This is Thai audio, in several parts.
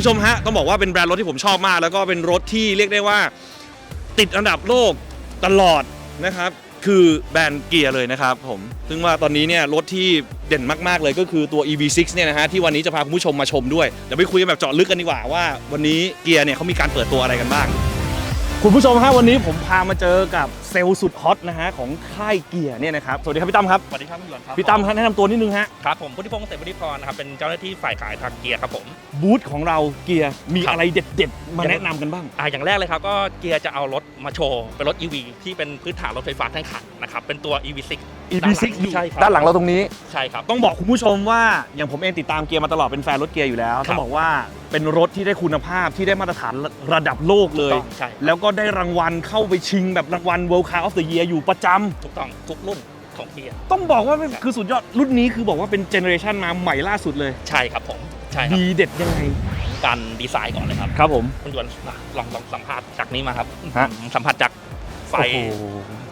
ผู้ชมฮะต้องบอกว่าเป็นแบรนด์รถที่ผมชอบมาก แล้วก็เป็นรถที่เรียกได้ว่า ติดอันดับโลกตลอดนะครับ คือแบรนด์เกียร์เลยนะครับผมซึ่งว่าตอนนี้เนี่ยรถที่เด่นมากๆเลยก็คือตัว EV6 เนี่ยนะฮะที่วันนี้จะพาคุณผู้ชมมาชมด้วยเดี๋ยวไปคุยกันแบบเจาะลึกกันดีกว่าว่าวันนี้เกียร์เนี่ยเขามีการเปิดตัวอะไรกันบ้าง คุณผู้ชมฮะวันนี้ผมพามาเจอกับเซลล์สุดฮอตนะฮะของค่ายเกียร์เนี่ยนะครับ สวัสดีครับพี่ตั้มครับ สวัสดีครับพี่หยวนครับพี่ตั้มครับแนะนำตัวนิดนึงฮะ ครับผมพุทธิพงศ์เสรีบุริพรนะครับเป็นเจ้าหน้าที่ฝ่ายขายทางเกียร์ครับผม บูธของเราเกียร์มีครับอะไรเด็ดๆ มาแนะนำกันบ้าง อ่าอย่างแรกเลยครับก็เกียร์จะเอารถมาโชว์เป็นรถ EV ที่เป็นพื้นฐานรถไฟฟ้าทั้งคันนะครับเป็นตัว EV6 EV6 อยู่ใช่ครับด้านหลังเราตรงนี้ใช่ครับต้องบอกคุณผู้ชมว่าอย่างผมเองติดตามเกียร์มาตลอดเป็นแฟนรถเกียร์อยู่แล้วครับต้องบอกว่าเป็นรถที่ได้คุณภาพที่ได้มาตรฐานระดับโลกเลยถูกต้องใช่แล้วก็ได้รางวัลเข้าไปชิงแบบรางวัล World Car of the Year อยู่ประจำถูกต้องทุกรุ่นของเกียร์ต้องบอกว่าเป็นครับคือสุดยอดรุ่นนี้คือบอกว่าเป็นเจเนอเรชันมาใหม่ล่าสุดเลยใช่ครับผมใช่ครับดีเด็ดยังไงการดีไซน์ก่อนเลยครับครับผมคุณหยวนมาลองลองสัมภาษณ์จากนี้มาครับฮะสัมผัสจากไฟโอ้โห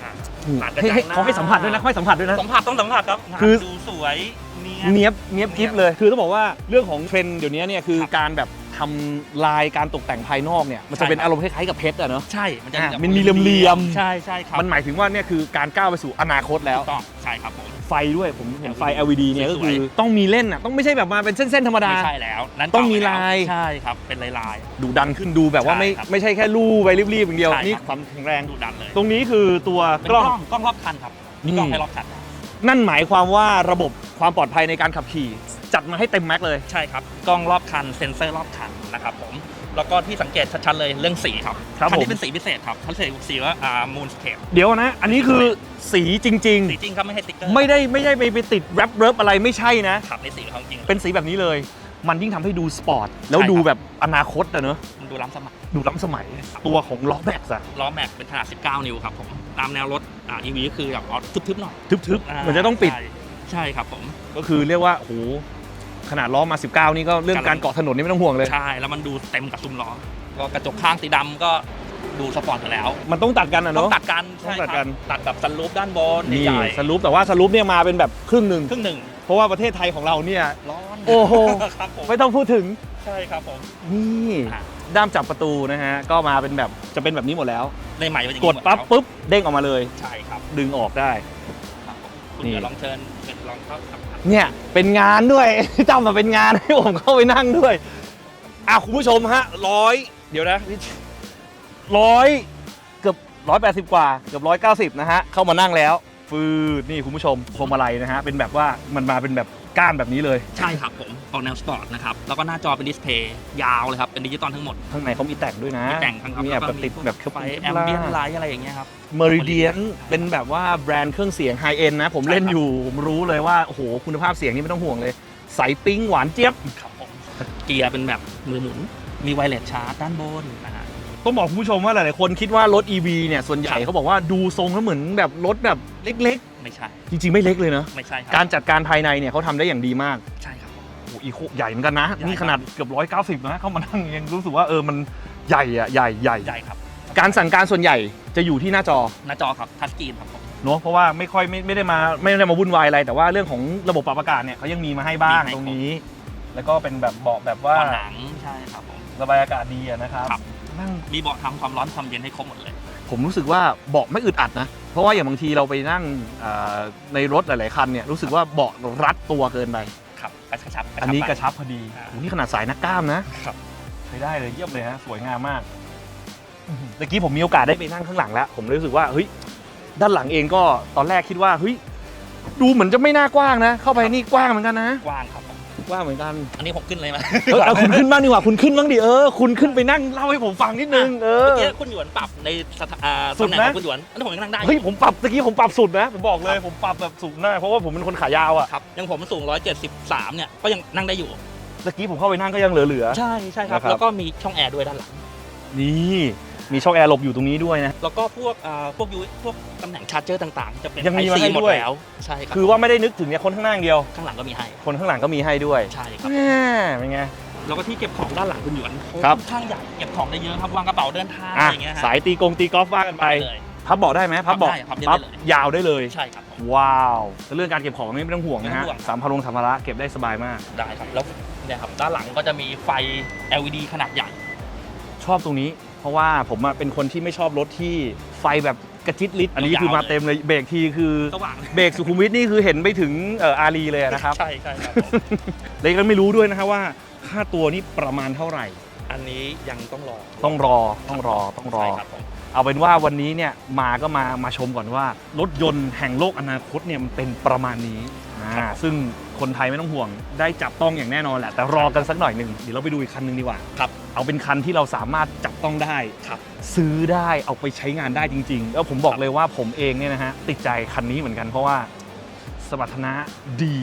อ่านี่ผ่านกระให้จังให้หน้าเขาให้สัมผัสด้วยนะเขาให้สัมผัสด้วยนะสัมผัสต้องสัมผัสครับงานคือดูสวยเนียบเนี้ยบเนี้ยบกิฟเลย คือต้องบอกว่าเรื่องของเทรนด์เดี๋ยวนี้เนี่ยคือครับการแบบ ทำลายการตกแต่งภายนอกเนี่ยมันจะใช่เป็นครับอารมณ์คล้ายๆกับเพชรอะเนาะ ใช่ มันจะอ่าแบบมันมีเหลี่ยมๆ ใช่ใช่ครับมันหมายถึงว่าเนี่ยคือการก้าวไปสู่อนาคตแล้ว ถูกต้องใช่ครับผม ไฟด้วยผมเห็นไฟ LED LED เนี่ยก็สคืวยอๆ ต้องมีเล่นอะต้องไม่ใช่แบบมาเป็นเส้นๆธรรมดา ไม่ใช่แล้วนั่นต้องมีไปแวลาย ใช่ครับ เป็นลายลาย ดูดันขึ้นดูแบบว่าไม่ใช่ครับไม่ใช่แค่ลู่ไปรีบๆอย่างเดียวใช่ครับ นี่ความแข็งแรงดูดันเลยตรงนี้คือตัวเป็นกกล้ล้ออง งกล้องรอบคันครับนี่มีกล้องให้รอบคันนั่นหมายความว่าระบบ ความปลอดภัยในการขับขี่ จัดมาให้เต็มแม็กซ์เลย ใช่ครับ กล้องรอบคันเซ็นเซอร์รอบคันนะครับผม แล้วก็ที่สังเกตชัดๆเลยเรื่องสีครับครับคันผม นี้เป็นสีพิเศษครับคันสีสีว่าอ่ามูนสเคปเดี๋ยวนะ อันนี้คือสีจริง สีจริงครับไม่ให้สติ๊กเกอร์ๆ ไม่ได้ไม่ได้ไปไปติดแรปเริบอะไรไม่ใช่นะขับในสีของจริง เป็นสีแบบนี้เลย มันยิ่งทำให้ดูสปอร์ต แล้วใช่ครับ ดูแบบอนาคตอะเนอะมันดูล้ำสมัยดูล้ำสมัย ตัวของล้อแบ็กซ์อะล้อแม็กเป็นขนาด 19 นิ้วครับผม ตามแนวรถอ่า EV ก็คือแบบเอาทึบๆหน่อยทึบๆ เหมือนจะต้องปิด ใช่ ใช่ครับผม ก็คือเรียกว่าโหขนาดล้อมา 19 นี่ก็เรื่องการเกาะถนนนี่ไม่ต้องห่วงเลย ใช่ แล้วมันดูเต็มกับซุ้มล้อก็กระจกข้างสีดำก็ดูสปอร์ตอยู่แล้ว มันต้องตัดกันอะต้อเนาะงตัดกันต้องใช่ตัดคกัรับนตัดแบบสลูปด้านบนนี่ใหญ่สรุปแต่ว่าสรุปเนี่ยมาเป็นแบบครึ่งหนึ่งครึ่งหนึ่งเพราะว่าประเทศไทยของเราเนี่ยร้อนโอ้โหครับผมไม่ต้องพูดถึงใช่ครับผมนี่อะด้ามจับประตูนะฮะก็มาเป็นแบบจะเป็นแบบนี้หมดแล้วในใหม่เป็นอย่างกนี้ดหมปั๊บแล้วปุ๊บเด้งออกมาเลยใช่ครับดึงออกได้ ครับผมคุณนี่เดี๋ยวลองเชิญเป็นลองเข้าสัมผัสเนี่ยเป็นงานด้วยจำมาเป็นงานให้ผมเข้าไปนั่งด้วยอะคุณผู้ชมฮะร้อยเดี๋ยวนะร้อยเกือบร้อยแปดสิบกว่าเกือบร้อยเก้าสิบนะฮะเข้ามานั่งแล้ว ฟืดนี่คุณผู้ชมพวงมาลัยนะฮะเป็นแบบว่ามันมาเป็นแบบ ก้านแบบนี้เลย ใช่ครับผมออกแนวสปอร์ตนะครับ แล้วก็หน้าจอเป็นดิสเพย์ยาวเลยครับเป็นดิจิตอลทั้งหมด ข้างในเขามีแต่งด้วยนะมีแต่งทั้งครับมีแอบแบบติดแบบไฟแอมเบียนไลท์อะไรอย่างเงี้ยครับ เมริเดียนเป็นแบบว่าแบรนด์เครื่องเสียงไฮเอ็นนะ ผมเล่นอยู่ ผมรู้เลยว่า โอ้โห คุณภาพเสียงนี่ไม่ต้องห่วงเลย ใสปิ้งหวานเจี๊ยบ ครับผมเกียร์เป็นแบบมือหมุน มีไวเลสชาร์จด้านบนนะฮะ ต้องบอกคุณผู้ชมว่าหลาย ๆ คนคิดว่ารถ EV เนี่ย ส่วนใหญ่ครับ เขาบอกว่าดูทรงแล้วเหมือนแบบรถแบบเล็ก ไม่ใช่ๆจริงๆไม่เล็กเลยนะ ไม่ใช่คการรับจัดการภายในเนี่ยเขาทำได้อย่างดีมาก ใช่ครับผมโอ้โหอีโคใหญ่เหมือนกันนะ ใหญ่ นี่ขนาดเกือบร้อยเก้าสิบนะเข้ามานั่งยังรู้สึกว่าเออมันใหญ่อะใหญ่ใหญ่ ใหญ่ครับการสั่งการส่วนใหญ่จะอยู่ที่หน้าจอหน้าจอครับทัชสกรีนครับผมเนอะเพราะว่าไม่ค่อยไม่ไม่ได้มาไม่ได้มาวุ่นวายอะไรแต่ว่าเรื่องของระบบปรับอากาศเนี่ยเขายังมีมาให้บ้างตรงนี้ แล้วก็เป็นแบบเบาะแบบว่าก่อนหนังใช่ครับผม ระบายอากาศดีอะนะครับครับ นั่งมีเบาะทำความร้อนความเย็นให้ครบหมดเลย ผมรู้สึกว่าเบาะไม่อึดอัดนะเพ ราะว่าอย่างบางทีเราไปนั่งอ่าในรถหลาย ๆ คันเนี่ยรู้สึกว่าเบาะรัดตัวเกินไป ครับกระชับอันนี้กระไปชับพอดีอ่าโอ้โหนี่ขนาดสายนักกล้ามนะครับ ใช้ได้เลยเยี่ยมเลยฮะสวยงามมากอื้อหือเมื่อกี้ผมมีโอกาสได้ไปนั่งข้างหลังแล้ว ผมเลยรู้สึกว่าเฮ้ยด้านหลังเองก็ตอนแรกคิดว่าเฮ้ยดูเหมือนจะไม่น่ากว้างนะ เข้าไปนี่กว้างเหมือนกันนะ กว้างครับผมก ว้างเหมือนกันอันนี้ผมขึ้นเลยไหมเออเอาคุณขึ้นบ้างดีกว่าคุณขึ้นบ้างดิเออคุณขึ้นไปนั่งเล่าให้ผมฟังนิดนึงเออ เมื่อกี้คุณหยวนปรับในสถาอ่าสุดตำแหน่งนะ ของคุณหยวนอันนี้ผมยังนั่งได้เฮ้ยผมปรับตะกี้ผมปรับสุดนะผมบอกเลยผมปรับแบบสุดหน้าเพราะว่าผมเป็นคนขายาวอะครับอยังผมสูง 173 เนี่ยก็ยังนั่งได้อยู่ ตะกี้ผมเข้าไปนั่งก็ยังเหลือ ใช่ใช่ครับ นะครับ แล้วก็มีช่องแอร์ด้วยด้านหลัง ๆนี่ มีช่องแอร์หลบอยู่ตรงนี้ด้วยนะ แล้วก็พวกอ่าพวกยูพวกตำแหน่งชาร์จเจอร์ต่างๆ จะเป็นยังมีไอมาซีให้หมดด้วย แล้วใช่ครับคือว่าไม่ได้นึกถึงเนี่ยคนข้างหน้าอย่างเดียว ข้างหลังก็มีให้คนข้างหลังก็มีให้ด้วยใช่ครับแม่เป็นไง แล้วก็ที่เก็บของด้านหลังคุณหยวนครับ ค่อนข้างใหญ่เก็บของได้เยอะครับวางกระเป๋าเดินทางอะอะไรอย่างเงี้ยฮะสายตีกงตีกอล์ฟว่ากันไป เลย พับเบาะได้ไหมพับเบาะพับได้พับเรียบได้เลย ยาวได้เลย ใช่ครับผม ว้าวแต่เรื่องการเก็บของนี่ไม่ต้องห่วงนะฮะไม่ต้องห่วง สามพารงสัมภาระเก็บได้สบายมาก ได้ครับแล้วเนี่ยครับด้านหลังก็จะมีไฟ LED ขนาดใหญ่ชอบตรงนี้ เพราะว่าผมอะเป็นคนที่ไม่ชอบรถที่ไฟแบบกระจิตลิดอันนี้ยาวๆคือมาเต็มเลยเบรกทีคือสว่างเบรกสุขุมวิทนี่คือเห็นไปถึงเอ่ออารีเลยอะนะครับ ใช่ใช่ครับผม เลยก็ไม่รู้ด้วยนะครับว่าค่าตัวนี่ประมาณเท่าไหร่ อันนี้ยังต้องรอต้องรอต้องรอต้องรอ ใช่ครับผมเอาเป็นว่าวันนี้เนี่ยมาก็มามาชมก่อนว่า รถยนต์แห่งโลกอนาคตเนี่ยมันเป็นประมาณนี้อ่าซึ่ง คนไทยไม่ต้องห่วง ได้จับต้องอย่างแน่นอนแหละ แต่รอกันสักหน่อยหนึ่งเดี๋ยวเราไปดูอีกคันหนึ่งดีกว่าครับเอาเป็นคันที่เราสามารถจับต้องได้ครับซื้อได้เอาไปใช้งานได้จริง ๆ แล้วผมบอกเลยว่าผมเองเนี่ยนะฮะติดใจคันนี้เหมือนกันเพราะว่าสมรรถนะดี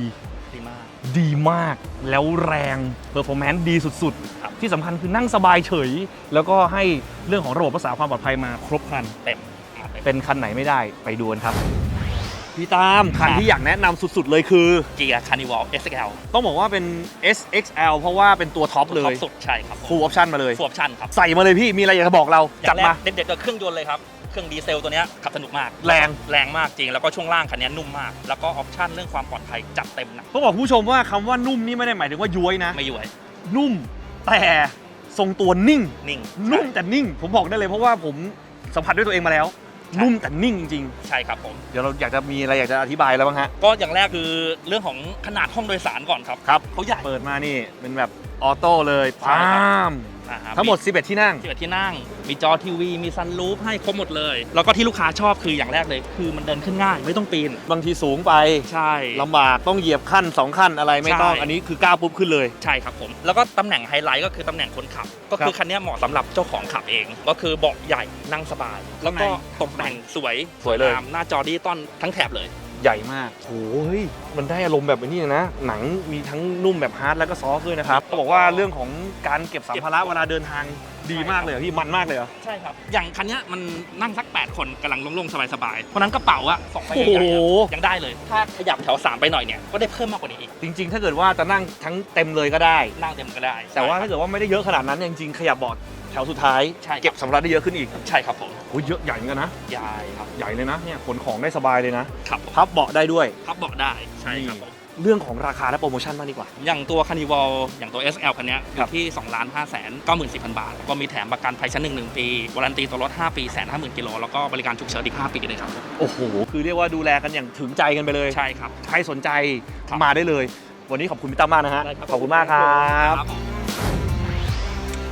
ดีมากดีมากแล้วแรงเพอร์ฟอร์แมนซ์ดีสุดครับๆที่สำคัญคือนั่งสบายเฉย แล้วก็ให้เรื่องของระบบรักษาความปลอดภัยมาครบครันเต็มมาเต็มเป็นคันไหนไม่ได้ไปดูกันครับ พี่ตามคันที่อยากแนะนำสุดๆเลยคือ เกียร์คานิวอล SL ต้องบอกว่าเป็น SXL เพราะว่าเป็นตัวท็อปเลยสุดใช่ครับ full option มาเลยฟูออปชั่นครับใส่มาเลยพี่มีอะไรอยากจะบอกเรา อย่จังดแรมากเด็ดๆกับเครื่องยนต์เลยครับ เครื่องดีเซลตัวเนี้ยขับสนุกมาก แรง แรงมากจริง แล้วก็ช่วงล่างคันนี้นุ่มมาก แล้วก็ออปชั่นเรื่องความปลอดภัยจัดเต็มหนะต้องบอกคุณผู้ชมว่าคำว่านุ่มนี่ไม่ได้หมายถึงว่าย้วยนะ ไม่อยู่ไว้นุ่มแต่ทรงตัวนิ่ง นิ่งนุ่มแต่นิ่ง ผมบอกได้เลยเพราะว่าผมสัมผัสด้วยตัวเองมาแล้ว นุ่มแต่นิ่งจริงใช่ครับผม ๆ เดี๋ยวเราอยากจะมีอะไรอยากจะอธิบายแล้วบ้างฮะ ก็อย่างแรกคือเรื่องของขนาดห้องโดยสารก่อนครับ ครับเขาใหญ่ เปิดมานี่เป็นแบบออโต้เลยใช่ปาครับมอ่าฮะทั้งหมด 11 ที่นั่ง ที่ที่นั่ง มีจอทีวี มีซันรูฟให้ครบหมดเลย แล้วก็ที่ลูกค้าชอบคืออย่างแรกเลย คือมันเดินขึ้นง่าย ไม่ต้องปีน บางทีสูงไปใช่ ลำบากต้องเหยียบขั้น 2 ขั้นอะไรไม่ต้อง ใช่ อันนี้คือก้าวปุ๊บขึ้นเลย ใช่ครับผม แล้วก็ตำแหน่งไฮไลท์ก็คือตำแหน่งคนขับ ก็คือคันเนี้ยเหมาะสำหรับเจ้าของขับเอง ก็คือเบาะใหญ่นั่งสบาย แล้วก็ตกแต่งสวยสวยเลย งามหน้าจอดิจิตอลทั้งแถบเลย ใหญ่มากโอ้ยมันได้อารมณ์แบบนี้นะ หนังมีทั้งนุ่มแบบฮาร์ดแล้วก็ซอฟต์ด้วยนะครับเขาบอกว่าเรื่องของการเก็บสัมภาระเวลาเดินทางดีมากเลยเหรอพี่มันมากเลยเหรอ ใช่ครับ อย่างคันเนี้ยมันนั่งสัก 8 คนกำลังโล่งๆ สบายๆ เพราะฉะนั้นกระเป๋าอะสองใบโอ้ใหญ่โหๆอะยังได้เลย ถ้าขยับแถว 3 ไปหน่อยเนี่ย ก็ได้เพิ่มมากกว่านี้อีก จริง ๆ ถ้าเกิดว่าจะนั่งทั้งเต็มเลยก็ได้ นั่งเต็มก็ได้ แต่ว่าใช่ถ้าครับเกิดว่าไม่ได้เยอะขนาดนั้นเนี่ยจริงๆ ขยับเบาะแถวสุดท้ายใช่ครับ เก็บสัมภาระได้เยอะขึ้นอีกใช่ครับผมโอ้ยเยอะใหญ่เหมือนกันนะใหญ่ครับใหญ่เลยนะเนี่ยขนของได้สบายเลยนะ ครับผมพับเบาะได้ด้วย พับเบาะได้ใช่ครับผมเรื่องของราคาและโปรโมชั่นบ้างดีกว่า อย่างตัวคานิวอลอย่างตัว SL คันเนี้ยอครับยู่ที่2ล้าน5แสน94,000 บาทแล้วก็มีแถมประกันภัยชั้นหนึ่งหนึ่งปีวารันตีตัวรถ 5 ปีแสนห้าหมื่นกิโลแล้วก็บริการฉุกเฉินอีก 5 ปีเลยครับโอ้โห คือเรียกว่าดูแลกันอย่างถึงใจกันไปเลย ใช่ครับ ใครสนใจครับ มาได้เลย วันนี้ขอบคุณพี่ตั้มมากนะฮะได้ครับขอบคุณมากครับครับผม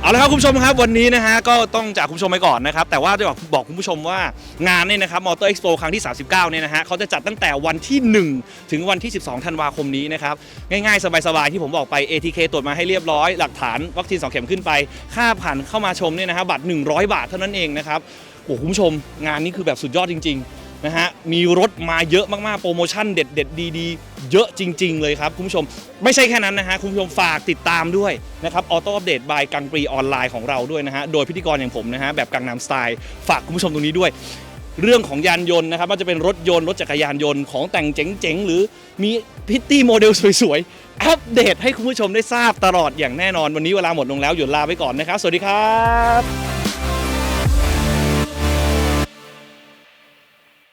เอาละครับคุณผู้ชมครับวันนี้นะฮะก็ต้องจากคุณผู้ชมไปก่อนนะครับ แต่ว่าจะบอกบอกคุณผู้ชมว่างานเนี่ยนะครับมอเตอร์เอ็กซ์โปครั้งที่ 39 เนี่ยนะฮะเขาจะจัดตั้งแต่วันที่ 1 ถึงวันที่ 12 ธันวาคมนี้นะครับ ง่ายๆ สบายๆ ที่ผมบอกไป ATK ตรวจมาให้เรียบร้อย หลักฐานวัคซีน 2 เข็มขึ้นไป ค่าผ่านเข้ามาชมเนี่ยนะฮะบัตร 100 บาทเท่านั้นเองนะครับโอ้คุณผู้ชมงานนี้คือแบบสุดยอดจริง ๆ นะฮะมีรถมาเยอะมากๆ โปรโมชั่นเด็ดๆดีๆ เยอะจริง ๆ เลยครับคุณผู้ชม ไม่ใช่แค่นั้นนะฮะคุณผู้ชมฝากติดตามด้วยนะครับออโต้อัปเดตบายกังปรีออนไลน์ของเราด้วยนะฮะโดยพิธีกรอย่างผมนะฮะแบบกังนำสไตล์ฝากคุณผู้ชมตรงนี้ด้วยเรื่องของยานยนต์นะครับว่าจะเป็นรถยนต์รถจักรยานยนต์ของแต่งเจ๋งๆ หรือมีพิตตี้โมเดลสวยๆ อัปเดตให้คุณผู้ชมได้ทราบตลอดอย่างแน่นอน วันนี้เวลาหมดลงแล้วหยุดลาไปก่อนนะครับ สวัสดีครับ